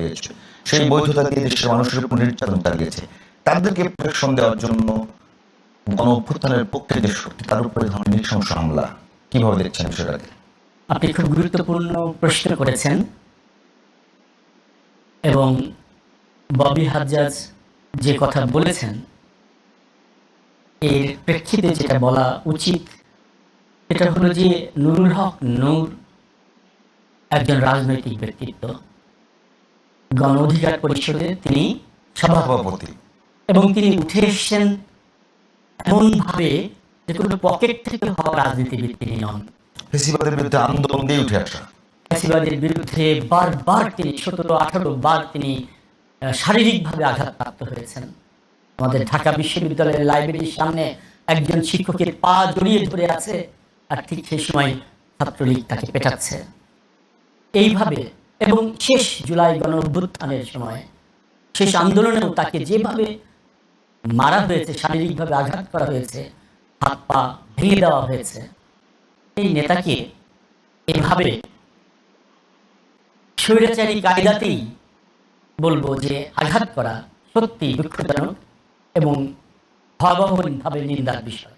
পেয়েছে। সেই বৈধতা দিয়ে দেশের মানুষের উপর নির্যাতন চালিয়েছে। তাদেরকে প্রোটেকশন দেওয়ার জন্য গণ অভ্যুত্থানের পক্ষে যে শক্তি, তার উপরে ধরনের নৃশংস হামলা। কীভাবে দেখছেন বিষয়টাকে? আপনি খুব গুরুত্বপূর্ণ প্রশ্ন করেছেন। এবং ববি হাজ্জাজ যে কথা বলেছেন, এর প্রেক্ষিতে যেটা বলা উচিত, এটা হলো যে নুরুল হক নূর একজন রাজনৈতিক ব্যক্তিত্ব। গণ অধিকার পরিষদে তিনি সভাপতি। এবং তিনি উঠে এসছেন এমনভাবে যে কোনো পকেট থেকে হওয়া রাজনীতিবিদ তিনি নন। ফেসিবাদের বিরুদ্ধে আন্দোলন দিয়ে উঠে আসা। ফ্যাসিবাদের বিরুদ্ধে বারবার তিনি সতেরো আঠারো বার তিনি শারীরিকভাবে আঘাতপ্রাপ্ত হয়েছেন। আমাদের ঢাকা বিশ্ববিদ্যালয়ের লাইব্রেরির সামনে একজন শিক্ষকের পা জড়িয়ে ধরে আছে আর ঠিক সেই সময় ছাত্রলীগ তাকে পেটাচ্ছে। এইভাবে এবং শেষ জুলাই গণ অভ্যুত্থানের সময় শেষ আন্দোলনেও তাকে যেভাবে মারা হয়েছে, শারীরিকভাবে আঘাত করা হয়েছে, হাত পা ভেঙে দেওয়া হয়েছে, এই নেতাকে এভাবে স্বৈরাচারী কায়দাতেই বলব যে আঘাত করা সত্যি দুঃখজনক এবং ভয়াবহভাবে নিন্দার বিষয়।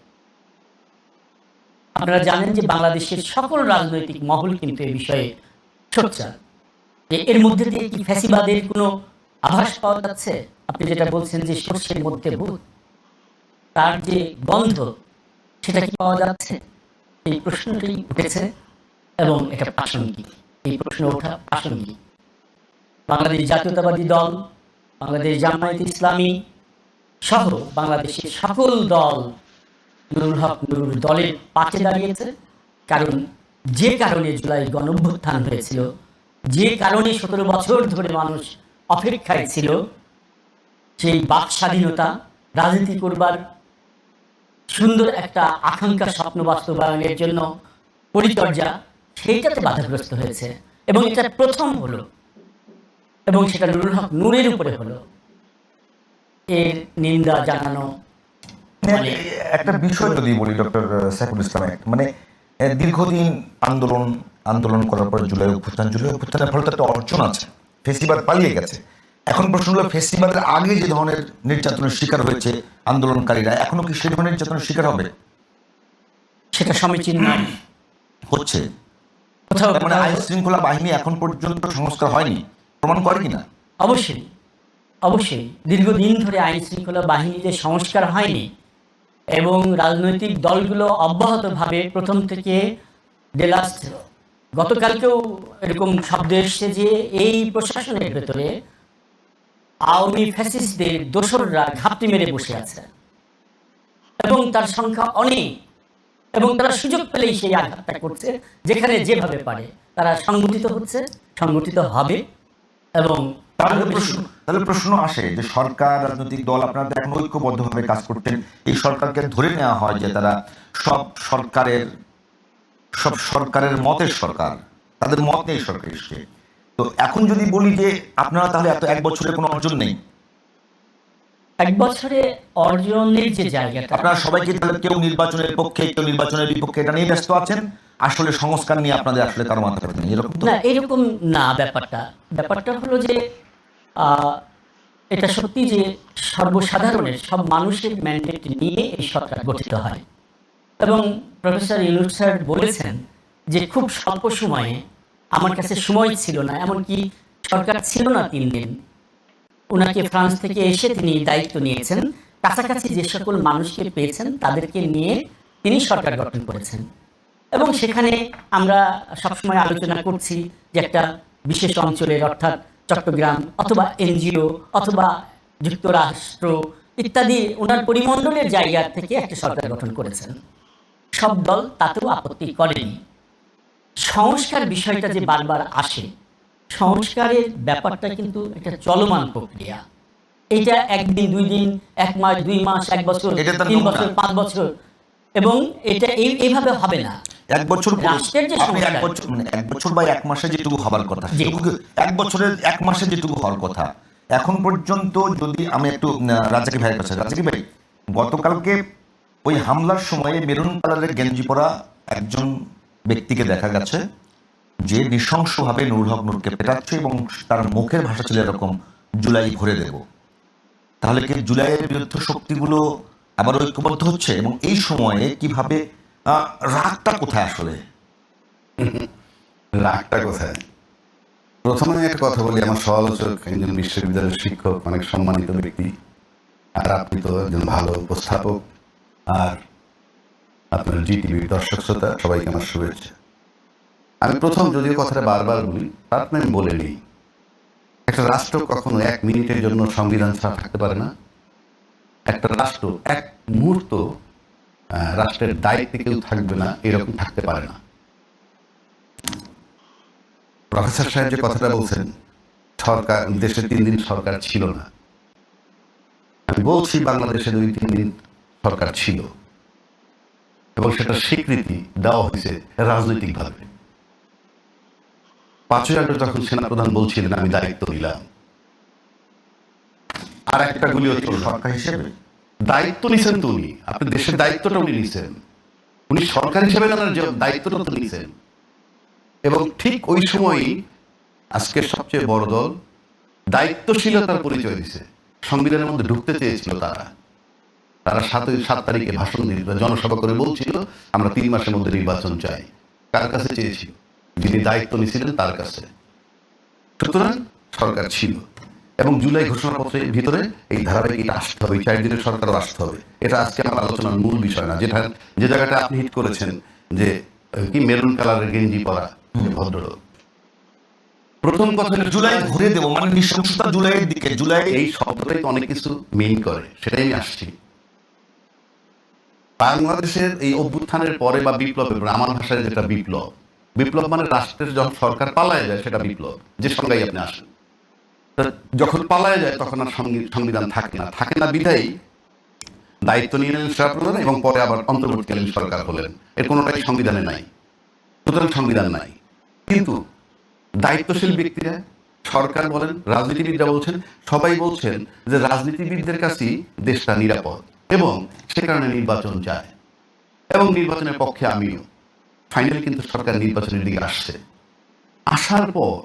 আপনারা জানেন যে বাংলাদেশের সকল রাজনৈতিক মহল কিন্তু এ বিষয়ে সোচ্চার। যে এর মধ্যে দিয়ে কি ফ্যাসিবাদের কোনো আভাস পাওয়া যাচ্ছে? আপনি যেটা বলছেন যে শস্যের মধ্যে ভূত তার যে গন্ধ, সেটা কি পাওয়া যাচ্ছে? এই প্রশ্নটি উঠেছে এবং এটা প্রাসঙ্গিক। এই প্রশ্ন ওঠা প্রাসঙ্গিক। বাংলাদেশ জাতীয়তাবাদী দল, বাংলাদেশ জামায়াত ইসলামী সহ বাংলাদেশের সকল দল নুরুল হক নুরুল দলের পাশে দাঁড়িয়েছে, কারণ যে কারণে জুলাই গণঅভ্যুত্থান হয়েছিল যে কারণে সতেরো বছর ধরে মানুষ অপেক্ষায় ছিল, সেই বাক স্বাধীনতা রাজনীতি করবার সুন্দর একটা আকাঙ্ক্ষা স্বপ্ন বাস্তবায়নের জন্য পরিচর্যা সেইটাতে বাধাগ্রস্ত হয়েছে। এবং এটা প্রথম হলো। এবং সেটা নুরুল হক নূরের উপরে হলো। এর নিন্দা জানানো মানে একটা বিষয় যদি বলি, ডক্টর সাইফুল ইসলাম মানে দীর্ঘদিন আন্দোলন আন্দোলন করার পর জুলাই অভ্যুত্থান জুলাই অভ্যুত্থানের ফলে তো একটা অর্জন আছে। ফেসিবাদ পালিয়ে গেছে। এখন প্রশ্ন হলো ফেসিবাদের আগে যে ধরনের নির্যাতনের শিকার হয়েছে আন্দোলনকারীরা এখনও কি সেই ধরনের নির্যাতনের শিকার হবে? সেটা সমীচীন নয়। হচ্ছে। কোথাও মানে আইন শৃঙ্খলা বাহিনী এখন পর্যন্ত সংস্কার হয়নি। প্রমাণ করে কিনা? অবশ্যই। অবশ্যই। দীর্ঘদিন ধরে আইন শৃঙ্খলা বাহিনীতে সংস্কার হয়নি এবং রাজনৈতিক দলগুলো অব্যাহতভাবে প্রথম থেকে ডে লাস্ট গতকালকেও এরকম শব্দ এসছে যে এই প্রশাসনের ভেতরে আওয়ামী ফ্যাসিস্টদের দোসররা ঘাপটি মেরে বসে আছে। এবং তার সংখ্যা অনেক। এবং তারা সুযোগ পেলেই সেই আঘাতটা করছে, যেখানে যেভাবে পারে তারা সংগঠিত হচ্ছে, সংগঠিত হবে এবং তাহলে প্রশ্ন তাহলে প্রশ্ন আসে যে সরকার, রাজনৈতিক দল আপনারা এখন ঐক্যবদ্ধভাবে কাজ করছেন এই সরকারকে ধরে নেওয়া হয় যে তারা সব সরকারের সব সরকারের মতের সরকার তাদের মত নেই সরকার এসছে। তো এখন যদি বলি যে আপনারা তাহলে এত এক বছরের কোনো অর্জন নেই? এক বছরে অর্জনের যে জায়গাটা। আপনারা সবাইকে তাহলে কেউ নির্বাচনের পক্ষে কেউ নির্বাচনের বিপক্ষে এটা নিয়ে ব্যস্ত আছেন? আসলে সংস্কার নিয়ে আপনাদের আসলে কারও মাথা ব্যথা নেই এরকম না এরকম না ব্যাপারটা। ব্যাপারটা হলো যে আহ, এটা সত্যি যে সর্বসাধারণের সব মানুষের ম্যান্ডেট নিয়ে এই সরকার গঠিত হয়। এবং প্রফেসর স্যার বলেছেন যে খুব স্বল্প সময়ে আমার কাছে সময় ছিল না, এমনকি সরকার ছিল না তিন দিন। ওনাকে ফ্রান্স থেকে এসে তিনি দায়িত্ব নিয়েছেন। কাছাকাছি যে সকল মানুষকে পেয়েছেন, তাদেরকে নিয়ে তিনি সরকার গঠন করেছেন। এবং সেখানে আমরা সবসময় আলোচনা করছি যে একটা বিশেষ অঞ্চলের, অর্থাৎ চট্টগ্রাম অথবা এনজিও অথবা যুক্তরাষ্ট্র ইত্যাদি ওনার পরিমণ্ডলের জায়গা থেকে একটা সরকার গঠন করেছেন। সব দল তাতেও আপত্তি করেনি। সংস্কার বিষয়টা যে বারবার আসে সংস্কারের ব্যাপারটা কিন্তু একটা চলমান প্রক্রিয়া। এটা একদিন দুই দিন এক মাস দুই মাস এক বছর তিন বছর পাঁচ বছর। এবং এটা এই এইভাবে হবে না। এক বছর পরে- যে আপনি এক বছর মানে এক বছর বা এক মাসে যেটুকু হবার কথা। এক বছরের এক মাসে যেটুকু হওয়ার কথা। এখন পর্যন্ত যদি আমি একটু রাজাকি ভাইয়ের কাছে রাজাকি ভাই গতকালকে ওই হামলার সময়ে মেরুন কালারের গেঞ্জি পরা একজন ব্যক্তিকে দেখা গেছে, যে নৃশংসভাবে নুরুল হক নূরকে পেটাচ্ছে এবং তার মুখের ভাষা ছিল এরকম, জুলাই ভরে দেব। তাহলে কি জুলাইয়ের বিরুদ্ধ শক্তিগুলো আবার ঐক্যবদ্ধ হচ্ছে? এবং এই সময়ে কীভাবে রাগটা কোথায় আসলে? রাগটা কোথায়? প্রথমে একটা কথা বলি, আমার সমালোচক একজন বিশ্ববিদ্যালয়ের শিক্ষক, অনেক সম্মানিত ব্যক্তি, আর আপনি তো একজন ভালো উপস্থাপক। আর আপনার জিটিভির দর্শক শ্রোতা, সবাইকে আমার শুভেচ্ছা। আমি প্রথম যদিও কথাটা বারবার বলি তারপরে আমি বলে নিই, একটা রাষ্ট্র কখনো এক মিনিটের জন্য সংবিধান ছাড়া থাকতে পারে না। একটা রাষ্ট্র এক মুহূর্ত রাষ্ট্রের দায়িত্বে কেউ থাকবে না, এরকম থাকতে পারে না। প্রফেসর সাহেব যে কথাটা বলছেন, সরকার, দেশে তিন দিন সরকার ছিল না। আমি বলছি বাংলাদেশে দুই তিন দিন সরকার ছিল। এবং সেটা স্বীকৃতি দেওয়া হয়েছে রাজনৈতিকভাবে। পাঁচই আগস্ট যখন সেনাপ্রধান বলছিলেন, আমি দায়িত্ব নিলাম। আর একটা ছিল না। সরকার হিসেবে। দায়িত্ব নিছেন তো উনি। আপনি দেশের দায়িত্বটা উনি নিছেন। উনি সরকার হিসেবে যে দায়িত্বটা তো নিছেন। এবং ঠিক ওই সময়ই আজকের সবচেয়ে বড় দল দায়িত্বশীলতার পরিচয় দিছে। সংবিধানের মধ্যে ঢুকতে চেয়েছিল তারা। তারা সাত সাত তারিখে ভাষণ দিল জনসভা করে বলছিল, আমরা তিন মাসের মধ্যে নির্বাচন চাই। কার কাছে চেয়েছিল? যিনি দায়িত্ব নিয়েছিলেন তার কাছে। সুতরাং সরকার ছিল। এবং জুলাই ঘোষণাপত্রের ভিতরে এই ধারাবাহিক এটা আসতে হবে চার দিনের সরকারও আসতে হবে। এটা আজকে আমার আলোচনার মূল বিষয় না। যেটা যে জায়গাটা আপনি হিট করেছেন, যে, কি মেরুন কালারের গেঞ্জি পরা ভদ্রলোক। প্রথম কথা জুলাই ঘুরে দেবো মানে নৃশংসতা জুলাইয়ের দিকে। জুলাই এই শব্দটাই অনেক কিছু মিন করে। সেটাই আমি আসছি। বাংলাদেশের এই অভ্যুত্থানের পরে বা বিপ্লবের পরে, আমার ভাষায় যেটা বিপ্লব বিপ্লব মানে রাষ্ট্রের যখন সরকার পালায় যায়, সেটা বিপ্লব, যে সংজ্ঞায় আপনি আসেন। যখন পালায় যায়, তখন আর সংবিধান থাকে না থাকে না বিধায়। দায়িত্ব নিয়ে নিলেন সেনাপ্রধান এবং পরে আবার অন্তর্বর্তীকালীন সরকার হলেন। এর কোনোটাই সংবিধানে নাই, সুতরাং সংবিধান নাই। কিন্তু দায়িত্বশীল ব্যক্তিরা, সরকার বলেন, রাজনীতিবিদরা বলছেন, সবাই বলছেন যে রাজনীতিবিদদের কাছেই দেশটা নিরাপদ। এবং সে কারণে নির্বাচন চায়। এবং নির্বাচনের পক্ষে আমিও। ফাইনালি কিন্তু সরকার নির্বাচনের দিকে আসছে। আসার পর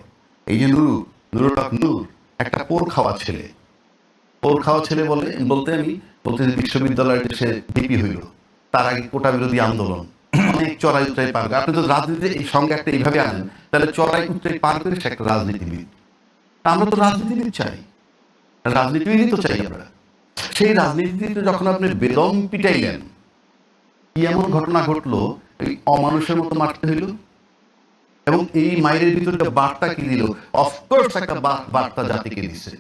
এই যে নুরু নুরুল হক নূর, একটা পোর খাওয়া ছেলে। পোর খাওয়া ছেলে বলে, বলতে আমি, বলতে যে বিশ্ববিদ্যালয়তে সে ডিপি হইল। তার আগে কোটা বিরোধী আন্দোলন। অনেক চড়াই উত্তরাই পার আপনি তো রাজনীতি এই সঙ্গে একটা এইভাবে আনেন, তাহলে চড়াই উত্তরাই পার করে সে একটা রাজনীতিবিদ। আমরা তো রাজনীতিবিদ চাই। রাজনীতিবিদই তো চাই আমরা। সেই রাজনীতিতে যখন আপনি বেদম পিটাইলেন কি এমন ঘটনা ঘটলো? এই অমানুষের মতো মারতে হইল? এবং এই মায়ের ভিতরে বার্তা কি দিল? অফকোর্স একটা বার্তা জাতিকে দিছে।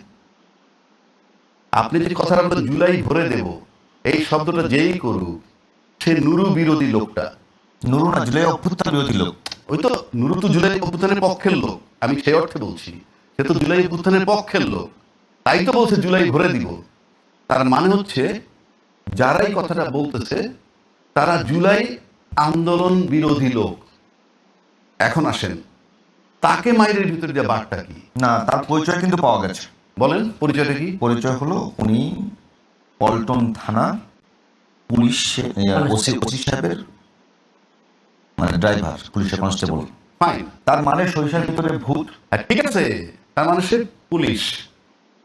আপনি যে কথাটা বললেন জুলাই ভরে দেব। এই শব্দটা যেই করুক সে নুরু বিরোধী লোকটা। নুরু না জুলাই অভ্যুত্থান বিরোধী লোক। ওই তো নুরু তো জুলাই অভ্যুত্থানের পক্ষের লোক। আমি সেই অর্থে বলছি সে তো জুলাই অভ্যুত্থানের পক্ষের লোক। তাই তো বলছে জুলাই ভরে দিব। তার মানে হচ্ছে যারাই কথাটা বলতেছে তারা জুলাই আন্দোলন বিরোধী লোক। এখন আসেন তাকে মায়ের ভিতরে যে বাঘটা কি? না তার পরিচয় কিন্তু পাওয়া গেছে। বলেন পরিচয়টা কি? পরিচয় হলো উনি পল্টন থানা পুলিশ ওসি ওসি সাহেবের মানে ড্রাইভার পুলিশের কনস্টেবল। ফাইন তার মানে সরিষার ভিতরে ভূত। ঠিক আছে তার মানে সে পুলিশ।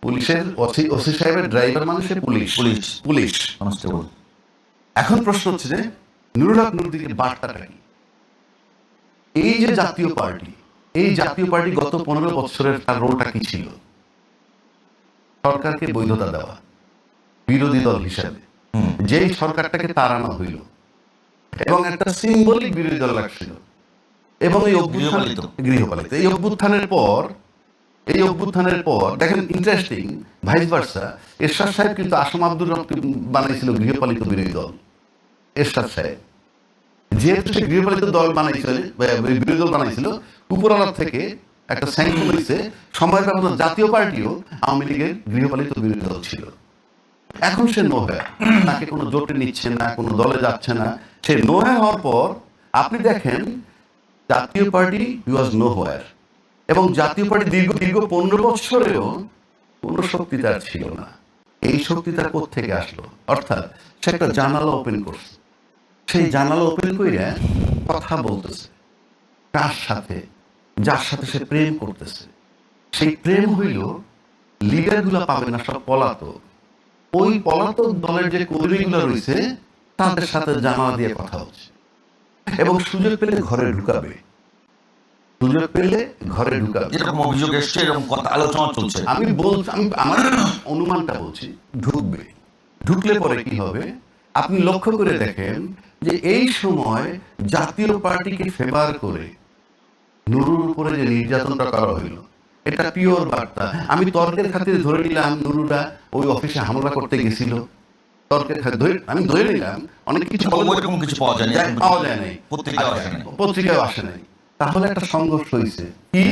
পুলিশের ওসি ওসি সাহেবের ড্রাইভার মানে সে পুলিশ। পুলিশ। পুলিশ। কনস্টেবল এখন প্রশ্ন হচ্ছে যে নুরুল হক নুরুদ্দিনের বার্তাটা কি? এই যে জাতীয় পার্টি এই জাতীয় পার্টি গত পনেরো বছরের তার রোলটা কি ছিল? সরকারকে বৈধতা দেওয়া বিরোধী দল হিসাবে। যেই সরকারটাকে তাড়ানো হইল এবং একটা সিম্বলিক বিরোধী দল রাখছিল এবং এই অভ্যুত্থান। গৃহপালিত। এই অভ্যুত্থানের পর এই অভ্যুত্থানের পর, দেখেন ইন্টারেস্টিং ভাইস ভার্সা এরশাদ সাহেব কিন্তু আসম আব্দুর রহমান বানাইছিল গৃহপালিত বিরোধী দল, এরশাদ সাহেব। যেহেতু সে গৃহপালিত দল বানাইছিল বিরোধী দল বানাইছিল উপরওয়ালা থেকে একটা স্যাংশন হয়েছে সময়ের ব্যবধান জাতীয় পার্টিও আওয়ামী লীগের গৃহপালিত বিরোধী দল ছিল। এখন সে নো হয়ে তাকে কোনো জোটে নিচ্ছে না, কোনো দলে যাচ্ছে না। সে নো হয়ে হওয়ার পর, আপনি দেখেন, Jatiya Party you was no where এবং জাতীয় পার্টি দীর্ঘ দীর্ঘ পনেরো বছরেও কোনো শক্তি তার ছিল না। এই শক্তি তার থেকে আসলো? অর্থাৎ সে একটা জানালা ওপেন করছে। সেই জানালা ওপেন করে কথা বলতেছে। কার সাথে? যার সাথে সে প্রেম করতেছে। সেই প্রেম হইল, লিডারগুলো পাবে না সব পলাতক। ওই পলাতক দলের যে কর্মীগুলো রয়েছে, তাদের সাথে জানালা দিয়ে কথা হচ্ছে। এবং সুযোগ পেলে ঘরে ঢুকাবে। সুযোগ পেলে ঘরে ঢুকাবে এরকম অভিযোগ এসছে এরকম কথা আলোচনা চলছে। আমি বলছি আমি আমার অনুমানটা বলছি ঢুকবে। ঢুকলে পরে কি হবে? আপনি লক্ষ্য করে দেখেন যে এই সময় জাতীয় পার্টিকে ফেভার করে নুরুর উপরে যে নির্যাতনটা করা হইল এটা পিওর বার্তা। আমি তর্কের খাতিরে ধরে নিলাম নুরুরা ওই অফিসে হামলা করতে গেছিল। তর্কের খাতিরে ধরে আমি ধরে নিলাম অনেক কিছু কিছু পাওয়া যায় নাই। পত্রিকাও আসে নাই। পত্রিকাও আসে নাই। তাহলে একটা সংঘর্ষ হয়েছে। কি?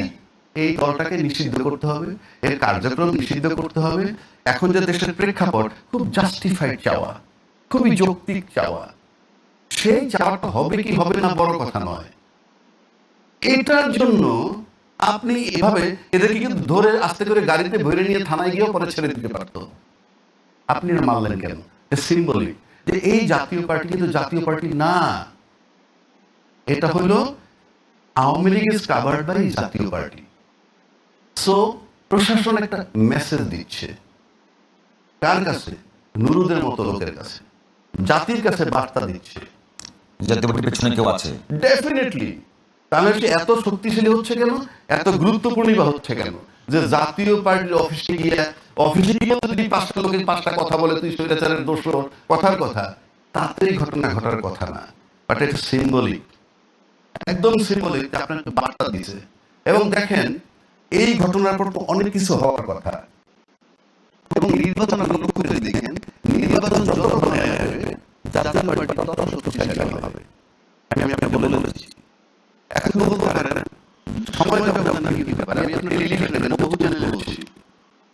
এই দলটাকে নিষিদ্ধ করতে হবে এর কার্যক্রম নিষিদ্ধ করতে হবে। এখন যে দেশের প্রেক্ষাপট খুব জাস্টিফাইড চাওয়া খুবই যৌক্তিক চাওয়া। সেই চাওয়াটা হবে কি হবে না বড় কথা নয়। এটার জন্য আপনি এভাবে এদেরকে কিন্তু ধরে আস্তে করে গাড়িতে ভরে নিয়ে থানায় গিয়েও পরে ছেড়ে দিতে পারতো। আপনি না মানলেন কেন? সিম্বলিক যে এই জাতীয় পার্টি কিন্তু জাতীয় পার্টি না। এটা হলো Awami League is covered by Jatiya Party. So প্রশাসন একটা মেসেজ দিচ্ছে। কার কাছে? নুরুদের মতো লোকের কাছে। জাতির কাছে বার্তা দিচ্ছে। জাতীয় পার্টির পেছনে কেউ আছে? ডেফিনেটলি তাহলে সে এত শক্তিশালী হচ্ছে কেন? এত গুরুত্বপূর্ণ বা হচ্ছে কেন? যে জাতীয় পার্টির অফিসে গিয়ে অফিসে গিয়ে যদি পাঁচটা লোকের পাঁচটা কথা বলে তুই স্বৈরাচারের দোষ কথার কথা। তাতে ঘটনা ঘটার কথা না। বাট এটা সিম্বলিক একদম সিম্বলিক যে আপনার একটা বার্তা দিছে এবং দেখেন, এই ঘটনার পর তো অনেক কিছু হওয়ার কথা। এবং নির্বাচন আপনি দেখেন, নির্বাচন যত জাতীয় পার্টি তত শক্তিশালী হবে। আমি আমি আপনাকে বলে দিচ্ছি। এখন বলতে পারেন, সময় যখন আপনাকে দিতে পারে। আমি আপনার টেলিভিশনে বহু চ্যানেলে বলছি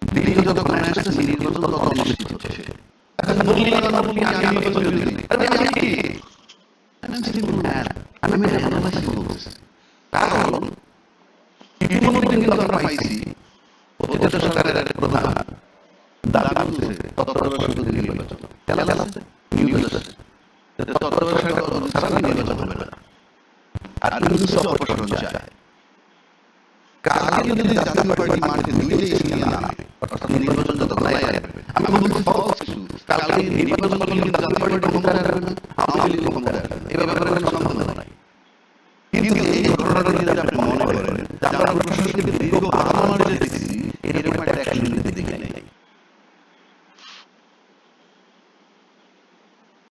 দিল্লি যত ঘটনা আসছে, নির্বাচন তত অনিশ্চিত হচ্ছে। এখন বললি না বললি আমি আমি আরে আমি কি? আমি যদি বলি না আমি জানা না কি বলছি কারণ ইতিমধ্যে কিন্তু আমরা পাইছি প্রতিটা সরকারের একটা প্রধান দাবি করছে তত্ত্বাবধায়ক সরকারের নির্বাচন খেলা আছে নিউজ আছে তত্ত্বাবধায়ক সরকার ছাড়া নির্বাচন হবে না আর কিছু অপসারণ চায় কালকে যদি জাতীয় পার্টি মাঠে দুইটাই এগিয়ে না অর্থাৎ নির্বাচন যত নাই আসবে, আমি বলব সহজ কিছু। কালকে। কিন্তু এই ঘটনাটা যদি আপনি মনে করেন যে আমরা প্রশাসনকে